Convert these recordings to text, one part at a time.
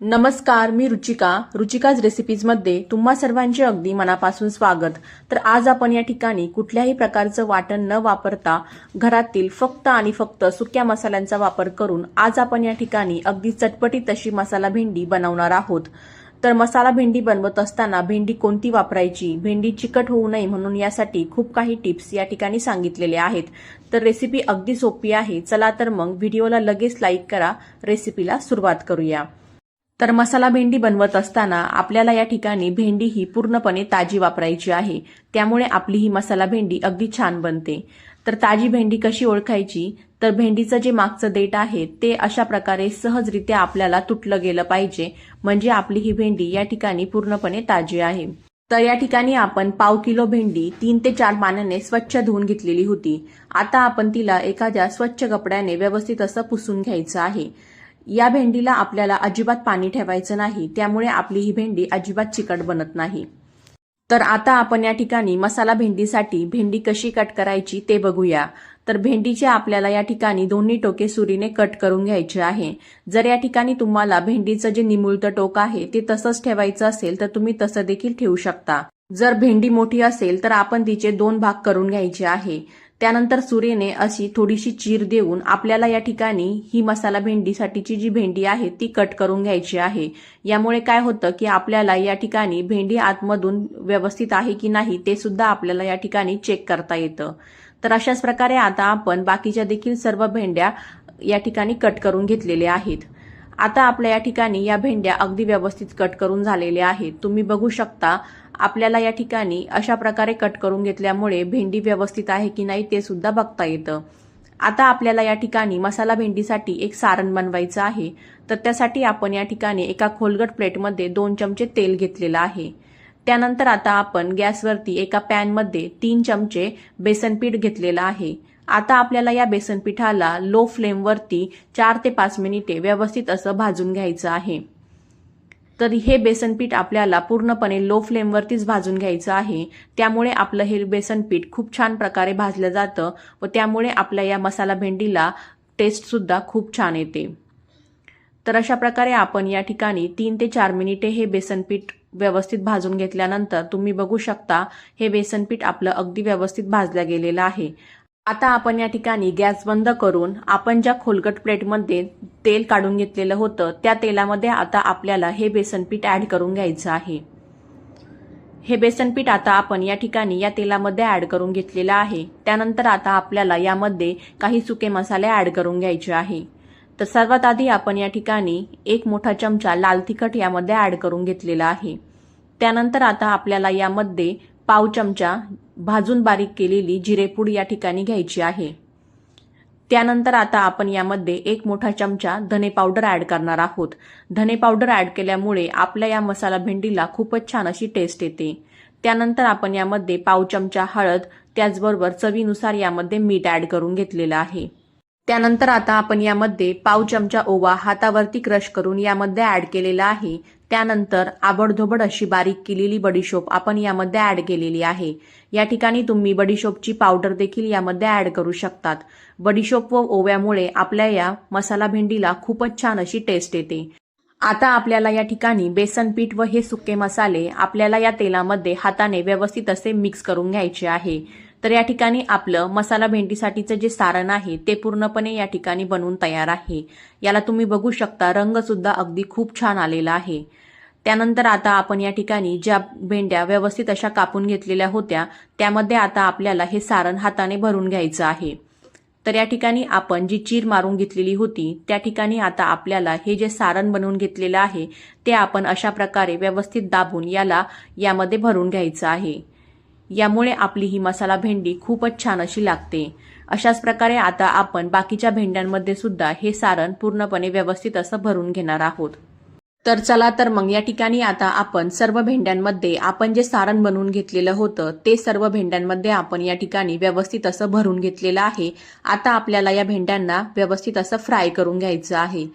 नमस्कार मी रुचिका. रुचिकाज रेसिपीजमध्ये तुम्हा सर्वांचे अगदी मनापासून स्वागत. तर आज आपण या ठिकाणी कुठल्याही प्रकारचं वाटण न वापरता घरातील फक्त आणि फक्त सुक्या मसाल्यांचा वापर करून आज आपण या ठिकाणी अगदी चटपटीत अशी मसाला भेंडी बनवणार आहोत. तर मसाला भेंडी बनवत असताना भेंडी कोणती वापरायची? भेंडी चिकट होऊ नये म्हणून यासाठी खूप काही टिप्स या ठिकाणी सांगितलेले आहेत. तर रेसिपी अगदी सोपी आहे. चला तर मग व्हिडिओला लगेच लाईक करा. रेसिपीला सुरुवात करूया. तर मसाला भेंडी बनवत असताना आपल्याला या ठिकाणी भेंडी ही पूर्णपणे ताजी वापरायची आहे. त्यामुळे आपली ही मसाला भेंडी अगदी छान बनते. तर ताजी भेंडी कशी ओळखायची? तर भेंडीचं जे मागचं देठ आहे ते अशा प्रकारे सहजरित्या आपल्याला तुटलं गेलं पाहिजे. म्हणजे आपली ही भेंडी या ठिकाणी पूर्णपणे ताजी आहे. तर या ठिकाणी आपण पाव किलो भेंडी तीन ते चार पाण्याने स्वच्छ धुवून घेतलेली होती. आता आपण तिला एखाद्या स्वच्छ कपड्याने व्यवस्थित असं पुसून घ्यायचं आहे. या भेंडीला आपल्याला अजिबात पाणी ठेवायचं नाही त्यामुळे आपली ही भेंडी अजिबात चिकट बनत नाही. तर आता आपण या ठिकाणी मसाला भेंडीसाठी भेंडी कशी कट करायची ते बघूया. तर भेंडीचे आपल्याला या ठिकाणी दोन्ही टोके सुरीने कट करून घ्यायचे आहे. जर या ठिकाणी तुम्हाला भेंडीचं जे निमुळतं टोक आहे ते तसंच ठेवायचं असेल तर तुम्ही तसं देखील ठेवू शकता. जर भेंडी मोठी असेल तर आपण तिचे दोन भाग करून घ्यायचे आहे. त्यानंतर सुरेने अशी थोडीशी चीर देऊन आपल्याला या ठिकाणी ही मसाला भेंडीसाठीची जी भेंडी आहे ती कट करून घ्यायची आहे. यामुळे काय होतं की आपल्याला या ठिकाणी भेंडी आतमधून व्यवस्थित आहे की नाही ते सुद्धा आपल्याला या ठिकाणी चेक करता येतं. तर अशाच प्रकारे आता आपण बाकीच्या देखील सर्व भेंड्या या ठिकाणी कट करून घेतलेल्या आहेत. आता आपल्या या ठिकाणी या भेंड्या अगदी व्यवस्थित कट करून झालेल्या आहेत. तुम्ही बघू शकता आपल्याला या ठिकाणी अशा प्रकारे कट करून घेतल्यामुळे भेंडी व्यवस्थित आहे की नाही ते सुद्धा बघता येतं. आता आपल्याला या ठिकाणी मसाला भेंडीसाठी एक सारण बनवायचं आहे. तर त्यासाठी आपण या ठिकाणी एका खोलगट प्लेटमध्ये दोन चमचे तेल घेतलेलं आहे. त्यानंतर आता आपण गॅसवरती एका पॅनमध्ये तीन चमचे बेसन पीठ घेतलेलं आहे. आता आपल्याला या बेसन पिठाला लो फ्लेमवरती चार ते पाच मिनिटे व्यवस्थित असं भाजून घ्यायचं आहे. तर हे बेसनपीठ आपल्याला पूर्णपणे लो फ्लेमवरतीच भाजून घ्यायचं आहे. त्यामुळे आपलं हे बेसनपीठ खूप छान प्रकारे भाजलं जातं व त्यामुळे आपल्या या मसाला भेंडीला टेस्टसुद्धा खूप छान येते. तर अशा प्रकारे आपण या ठिकाणी तीन ते चार मिनिटे हे बेसनपीठ व्यवस्थित भाजून घेतल्यानंतर तुम्ही बघू शकता हे बेसनपीठ आपलं अगदी व्यवस्थित भाजलं गेलेलं आहे. आता आपण या ठिकाणी गॅस बंद करून आपण ज्या खोलगट प्लेटमध्ये तेल काढून घेतलेलं होतं त्या तेलामध्ये आता आपल्याला हे बेसन पीठ करून घ्यायचं आहे. हे बेसन पीठ आता आपण या ठिकाणी या तेलामध्ये ॲड करून घेतलेलं आहे. त्यानंतर आता आपल्याला यामध्ये काही सुके मसाले ॲड करून घ्यायचे आहे. तर सर्वात आधी आपण या ठिकाणी एक मोठा चमचा लाल तिखट यामध्ये ॲड करून घेतलेला आहे. त्यानंतर आता आपल्याला यामध्ये पाव चमचा भाजून बारीक केलेली जिरेपूड या ठिकाणी घ्यायची आहे. त्यानंतर आता आपण यामध्ये एक मोठा चमचा धने पावडर ऍड करणार आहोत. धने पावडर ऍड केल्यामुळे आपल्या या मसाला भेंडीला खूपच छान अशी टेस्ट येते. त्यानंतर आपण यामध्ये पाव चमचा हळद त्याचबरोबर चवीनुसार यामध्ये मीठ ऍड करून घेतलेलं आहे. त्यानंतर आता आपण यामध्ये पाव चमचा ओवा हातावरती क्रश करून यामध्ये ऍड केलेला आहे. त्यानंतर आबडधोबड अशी बारीक केलेली बडीशोप आपण यामध्ये ऍड केलेली आहे. या ठिकाणी तुम्ही बडीशोपची पावडर देखील यामध्ये ऍड करू शकतात. बडीशोप व ओव्यामुळे आपल्या या मसाला भेंडीला खूपच छान अशी टेस्ट येते. आता आपल्याला या ठिकाणी बेसन पीठ व हे सुके मसाले आपल्याला या तेलामध्ये हाताने व्यवस्थित असे मिक्स करून घ्यायचे आहे. तर या ठिकाणी आपलं मसाला भेंडीसाठीचं जे सारण आहे ते पूर्णपणे या ठिकाणी बनवून तयार आहे. याला तुम्ही बघू शकता रंगसुद्धा अगदी खूप छान आलेला आहे. त्यानंतर आता आपण या ठिकाणी ज्या भेंड्या व्यवस्थित अशा कापून घेतलेल्या होत्या त्यामध्ये आता आपल्याला हे सारण हाताने भरून घ्यायचं आहे. तर या ठिकाणी आपण जी चीर मारून घेतलेली होती त्या ठिकाणी आता आपल्याला हे जे सारण बनवून घेतलेलं आहे ते आपण अशा प्रकारे व्यवस्थित दाबून याला यामध्ये भरून घ्यायचं आहे. यामुळे आपली ही मसाला भेंडी खूपच छान अशी लागते. अशाच प्रकारे आता आपण बाकीच्या भेंड्यांमध्ये सुद्धा हे सारण पूर्णपणे व्यवस्थित असं भरून घेणार आहोत. तर चला तर मग या ठिकाणी आता आपण सर्व भेंड्यांमध्ये आपण जे सारण बनवून घेतलेलं होतं ते सर्व भेंड्यांमध्ये आपण या ठिकाणी व्यवस्थित असं भरून घेतलेलं आहे. आता आपल्याला या भेंड्यांना व्यवस्थित असं फ्राय करून घ्यायचं आहे.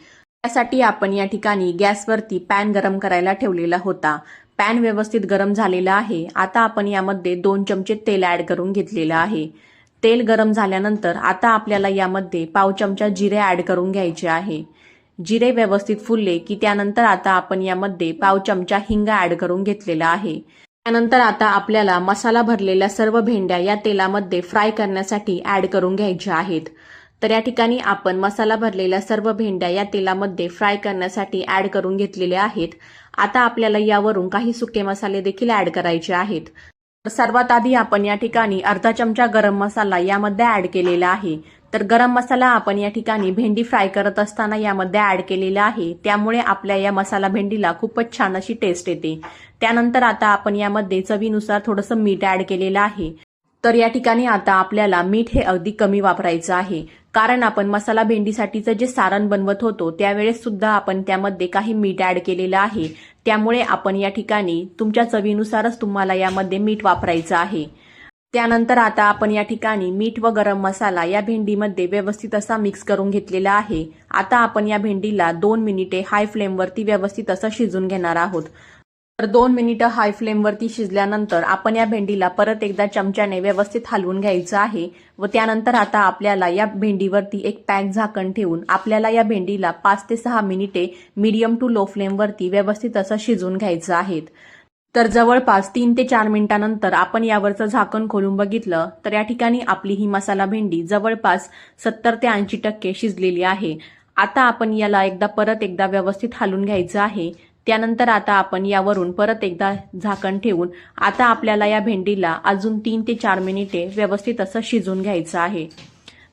त्यासाठी आपण या ठिकाणी गॅसवरती पॅन गरम करायला ठेवलेला होता. पॅन व्यवस्थित गरम झालेला आहे. आता आपण यामध्ये दोन चमचे तेल ऍड करून घेतलेलं आहे. तेल गरम झाल्यानंतर आता आपल्याला यामध्ये पाव चमचा जिरे ऍड करून घ्यायचे आहे. जिरे व्यवस्थित फुलले की त्यानंतर आता आपण यामध्ये पाव चमचा हिंग ऍड करून घेतलेला आहे. त्यानंतर आता आपल्याला मसाला भरलेल्या सर्व भेंड्या या तेलामध्ये फ्राय करण्यासाठी ऍड करून घ्यायच्या आहेत. तर या ठिकाणी आपण मसाला भरलेल्या सर्व भेंड्या या तेलामध्ये फ्राय करण्यासाठी ऍड करून घेतलेल्या आहेत. आता आपल्याला यावरून काही सुके मसाले देखील ऍड करायचे आहेत. सर्वात आधी आपण या ठिकाणी अर्धा चमचा गरम मसाला यामध्ये ऍड केलेला आहे. तर गरम मसाला आपण या ठिकाणी भेंडी फ्राय करत असताना यामध्ये ऍड केलेला आहे. त्यामुळे आपल्या या मसाला भेंडीला खूपच छान अशी टेस्ट येते. त्यानंतर आता आपण यामध्ये चवीनुसार थोडंसं मीठ ऍड केलेलं आहे. तर या ठिकाणी आता आपल्याला मीठ हे अगदी कमी वापरायचं आहे. कारण आपण मसाला भेंडीसाठीचं जे सारण बनवत होतो त्यावेळेस सुद्धा आपण त्यामध्ये काही मीठ ॲड केलेलं आहे. त्यामुळे आपण या ठिकाणी तुमच्या चवीनुसारच तुम्हाला यामध्ये मीठ वापरायचं आहे. त्यानंतर आता आपण या ठिकाणी मीठ व गरम मसाला या भेंडीमध्ये व्यवस्थित असा मिक्स करून घेतलेला आहे. आता आपण या भेंडीला दोन मिनिटे हाय फ्लेमवरती व्यवस्थित असं शिजून घेणार आहोत. तर दोन मिनिटं हाय फ्लेमवरती शिजल्यानंतर आपण या भेंडीला परत एकदा चमच्याने व्यवस्थित हलवून घ्यायचं आहे व त्यानंतर आता आपल्याला या भेंडीवरती एक पॅक झाकण ठेवून आपल्याला या भेंडीला पाच ते सहा मिनिटे मीडियम टू लो फ्लेमवरती व्यवस्थित असं शिजून घ्यायचं आहे. तर जवळपास तीन ते चार मिनिटानंतर आपण यावरचं झाकण खोलून बघितलं तर या ठिकाणी आपली ही मसाला भेंडी जवळपास सत्तर ते ऐंशी टक्के शिजलेली आहे. आता आपण याला एकदा परत एकदा व्यवस्थित हलून घ्यायचं आहे. त्यानंतर आता आपण यावरून परत एकदा झाकण ठेवून आता आपल्याला या भेंडीला अजून तीन ते चार मिनिटे व्यवस्थित असं शिजून घ्यायचं आहे.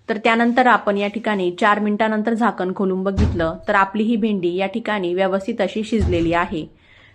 तर त्यानंतर आपण या ठिकाणी चार मिनिटानंतर झाकण खोलून बघितलं तर आपली ही भेंडी या ठिकाणी व्यवस्थित अशी शिजलेली आहे.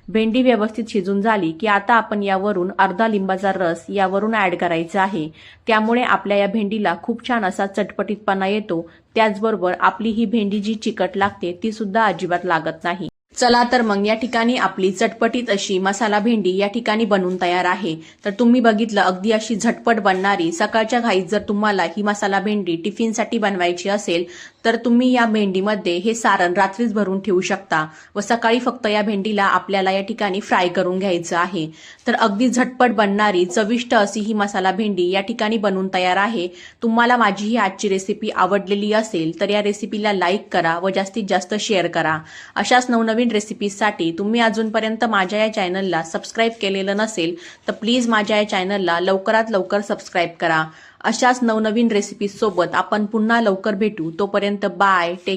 भेंडी व्यवस्थित शिजून झाली की आता आपण यावरून अर्धा लिंबाचा रस यावरून ऍड करायचा आहे. त्यामुळे आपल्या या भेंडीला खूप छान असा चटपटीतपणा येतो. त्याचबरोबर आपली ही भेंडी जी चिकट लागते ती सुद्धा अजिबात लागत नाही. चला तर मग या ठिकाणी आपली चटपटीत अशी मसाला भेंडी या ठिकाणी बनून तयार आहे. तर तुम्ही बघितलं अगदी अशी झटपट बनणारी सकाळच्या घाईत जर तुम्हाला ही मसाला भेंडी टिफिनसाठी बनवायची असेल तर तुम्ही या भेंडीमध्ये हे सारण रात्रीच भरून ठेवू शकता व सकाळी फक्त या भेंडीला आपल्याला या ठिकाणी फ्राय करून घ्यायचं आहे. तर अगदी झटपट बनणारी चविष्ट अशी ही मसाला भेंडी या ठिकाणी बनून तयार आहे. तुम्हाला माझी ही आजची रेसिपी आवडलेली असेल तर या रेसिपीला लाईक करा व जास्तीत जास्त शेअर करा. अशाच नवनवीन रेसिपीजसाठी तुम्ही अजूनपर्यंत माझ्या या चॅनलला सबस्क्राईब केलेलं नसेल तर प्लीज माझ्या या चॅनलला लवकरात लवकर सबस्क्राईब करा. अशाच नवनवीन रेसिपीज सोबत आपण पुन्हा लवकर भेटू. तोपर्यंत बाय टेक